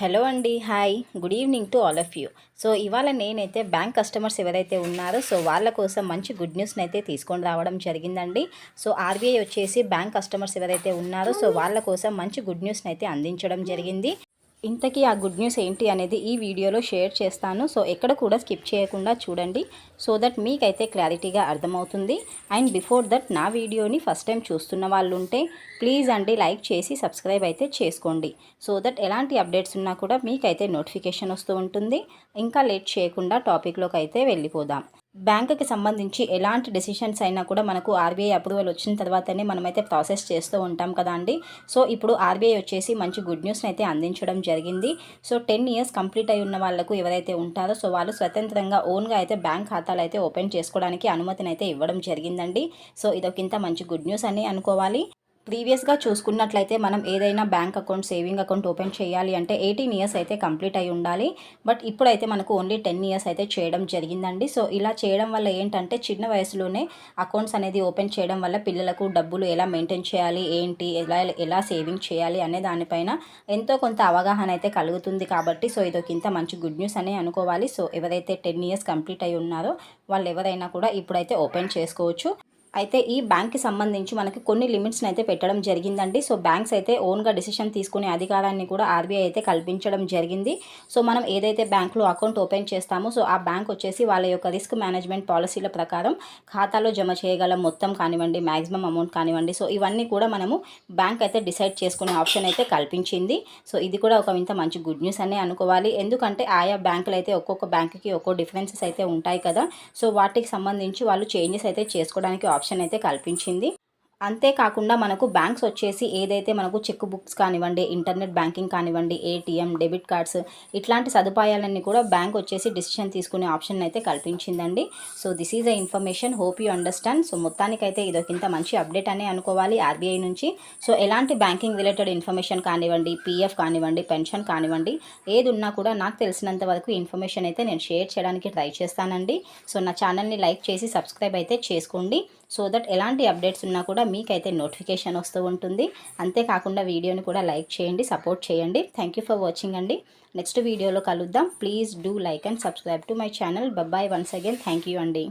Hello అండి hi. Good evening to all of you. So ఇవాళ నేనైతే బ్యాంక్ కస్టమర్స్ ఎవరైతే ఉన్నారో సో వాళ్ళ కోసం మంచి గుడ్ న్యూస్ని అయితే తీసుకొని రావడం జరిగిందండి. సో ఆర్బీఐ వచ్చేసి బ్యాంక్ కస్టమర్స్ ఎవరైతే ఉన్నారో సో వాళ్ళ కోసం మంచి గుడ్ న్యూస్ని అయితే అందించడం జరిగింది. ఇంతకీ ఆ గుడ్ న్యూస్ ఏంటి అనేది ఈ వీడియోలో షేర్ చేస్తాను. సో ఎక్కడ కూడా స్కిప్ చేయకుండా చూడండి. సో దట్ మీకైతే క్లారిటీగా అర్థమవుతుంది. అండ్ బిఫోర్ దట్ నా వీడియోని ఫస్ట్ టైం చూస్తున్న వాళ్ళు ఉంటే ప్లీజ్ అండి లైక్ చేసి సబ్స్క్రైబ్ అయితే చేసుకోండి. సో దట్ ఎలాంటి అప్డేట్స్ ఉన్నా కూడా మీకైతే నోటిఫికేషన్ వస్తూ ఉంటుంది. ఇంకా లేట్ చేయకుండా టాపిక్లోకి అయితే వెళ్ళిపోదాం. బ్యాంకుకి సంబంధించి ఎలాంటి డెసిషన్స్ అయినా కూడా మనకు ఆర్బీఐ అప్రూవల్ వచ్చిన తర్వాతనే మనమైతే ప్రాసెస్ చేస్తూ ఉంటాం కదా అండి. సో ఇప్పుడు ఆర్బీఐ వచ్చేసి మంచి గుడ్ న్యూస్ని అయితే అందించడం జరిగింది. సో టెన్ ఇయర్స్ కంప్లీట్ అయి ఉన్న వాళ్ళకు ఎవరైతే ఉంటారో సో వాళ్ళు స్వతంత్రంగా ఓన్గా అయితే బ్యాంక్ ఖాతాలు అయితే ఓపెన్ చేసుకోవడానికి అనుమతిని అయితే ఇవ్వడం జరిగిందండి. సో ఇదొకింత మంచి గుడ్ న్యూస్ అని అనుకోవాలి. ప్రీవియస్గా చూసుకున్నట్లయితే మనం ఏదైనా bank account saving account open చేయాలి అంటే ఎయిటీన్ ఇయర్స్ అయితే కంప్లీట్ అయి ఉండాలి. బట్ ఇప్పుడైతే మనకు ఓన్లీ టెన్ ఇయర్స్ అయితే చేయడం జరిగిందండి. సో ఇలా చేయడం వల్ల ఏంటంటే చిన్న వయసులోనే అకౌంట్స్ అనేది ఓపెన్ చేయడం వల్ల పిల్లలకు డబ్బులు ఎలా మెయింటైన్ చేయాలి ఏంటి ఎలా ఎలా సేవింగ్ చేయాలి అనే దానిపైన ఎంతో కొంత అవగాహన అయితే కలుగుతుంది కాబట్టి సో ఇదొక ఇంత మంచి గుడ్ న్యూస్ అనే అనుకోవాలి. సో ఎవరైతే టెన్ ఇయర్స్ కంప్లీట్ అయి ఉన్నారో వాళ్ళు ఎవరైనా కూడా ఇప్పుడైతే ఓపెన్ చేసుకోవచ్చు. అయితే ఈ బ్యాంక్కి సంబంధించి మనకి కొన్ని లిమిట్స్ని అయితే పెట్టడం జరిగిందండి. సో బ్యాంక్స్ అయితే ఓన్గా డిసిషన్ తీసుకునే అధికారాన్ని కూడా ఆర్బీఐ అయితే కల్పించడం జరిగింది. సో మనం ఏదైతే బ్యాంకులో అకౌంట్ ఓపెన్ చేస్తామో సో ఆ బ్యాంక్ వచ్చేసి వాళ్ళ యొక్క రిస్క్ మేనేజ్మెంట్ పాలసీల ప్రకారం ఖాతాలో జమ చేయగల మొత్తం కానివ్వండి మ్యాక్సిమం అమౌంట్ కానివ్వండి సో ఇవన్నీ కూడా మనము బ్యాంక్ అయితే డిసైడ్ చేసుకునే ఆప్షన్ అయితే కల్పించింది. సో ఇది కూడా ఒక ఇంత మంచి గుడ్ న్యూస్ అనే అనుకోవాలి. ఎందుకంటే ఆయా బ్యాంకులు అయితే ఒక్కొక్క బ్యాంకుకి ఒక్కో డిఫరెన్సెస్ అయితే ఉంటాయి కదా. సో వాటికి సంబంధించి వాళ్ళు చేంజెస్ అయితే చేసుకోవడానికి ఆప్షన్ అయితే కల్పించింది. అంతేకాకుండా మనకు బ్యాంక్స్ వచ్చేసి ఏదైతే మనకు చెక్ బుక్స్ కానివ్వండి ఇంటర్నెట్ బ్యాంకింగ్ కానివ్వండి ఏటీఎం డెబిట్ కార్డ్స్ ఇట్లాంటి సదుపాయాలన్నీ కూడా బ్యాంక్ వచ్చేసి డిసిషన్ తీసుకునే ఆప్షన్ అయితే కల్పించిందండి. So this is a information hope you understand so మొత్తానికైతే ఇదొకింత మంచి అప్డేట్ అనే అనుకోవాలి ఆర్బీఐ నుంచి. సో ఎలాంటి బ్యాంకింగ్ రిలేటెడ్ ఇన్ఫర్మేషన్ కానివ్వండి పీఎఫ్ కానివ్వండి పెన్షన్ కానివ్వండి ఏది ఉన్నా కూడా నాకు తెలిసినంత వరకు ఇన్ఫర్మేషన్ అయితే నేను షేర్ చేయడానికి ట్రై చేస్తానండి. సో నా ఛానల్ని లైక్ చేసి సబ్స్క్రైబ్ అయితే చేసుకోండి. సో దట్ ఎలాంటి అప్డేట్స్ ఉన్నా కూడా మీకైతే నోటిఫికేషన్ వస్తూ ఉంటుంది. అంతేకాకుండా వీడియోని కూడా లైక్ చేయండి సపోర్ట్ చేయండి. థ్యాంక్ ఫర్ వాచింగ్ అండి. నెక్స్ట్ వీడియోలో కలుద్దాం. Please do like and subscribe to my channel bye bye once again thank you అండి.